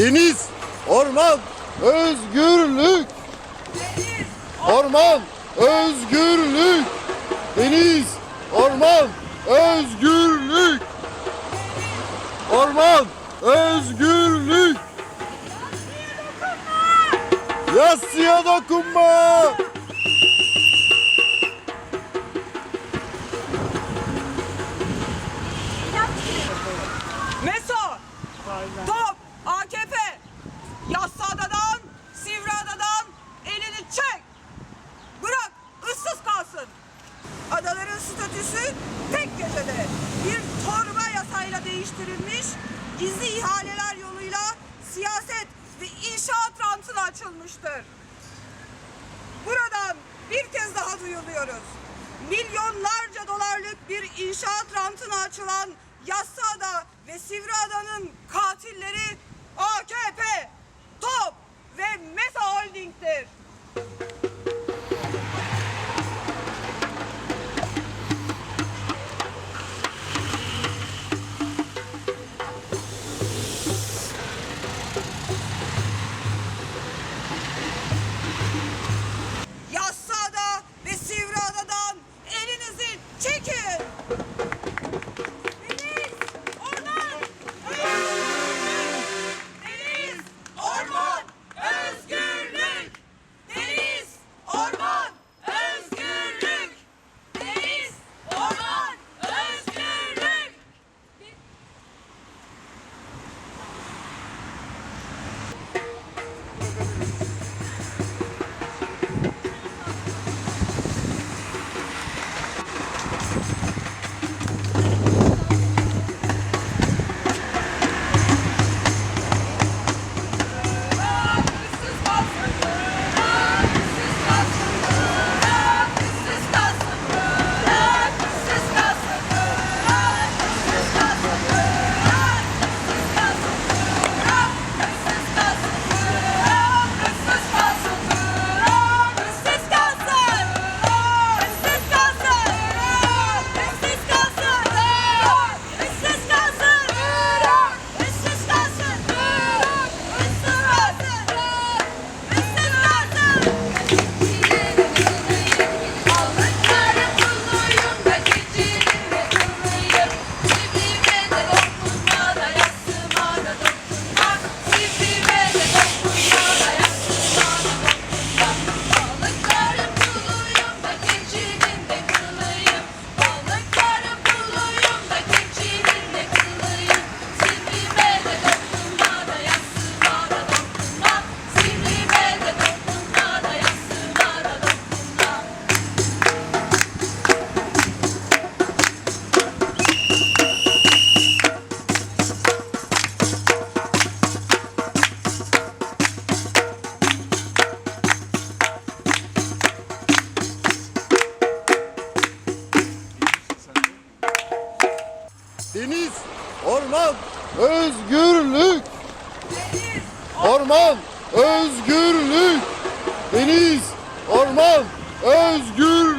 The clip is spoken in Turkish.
Deniz, orman, özgürlük. Deniz, orman, özgürlük. Deniz, orman, özgürlük. Orman, özgürlük. Yasya dokunma. Meso. Top. statüsü tek gecede bir torba yasayla değiştirilmiş, gizli ihaleler yoluyla siyaset ve inşaat rantına açılmıştır. Buradan bir kez daha duyuluyoruz. Milyonlarca dolarlık bir inşaat rantına açılan yasada Orman özgürlük. Deniz orman özgürlük. Deniz orman özgürlük.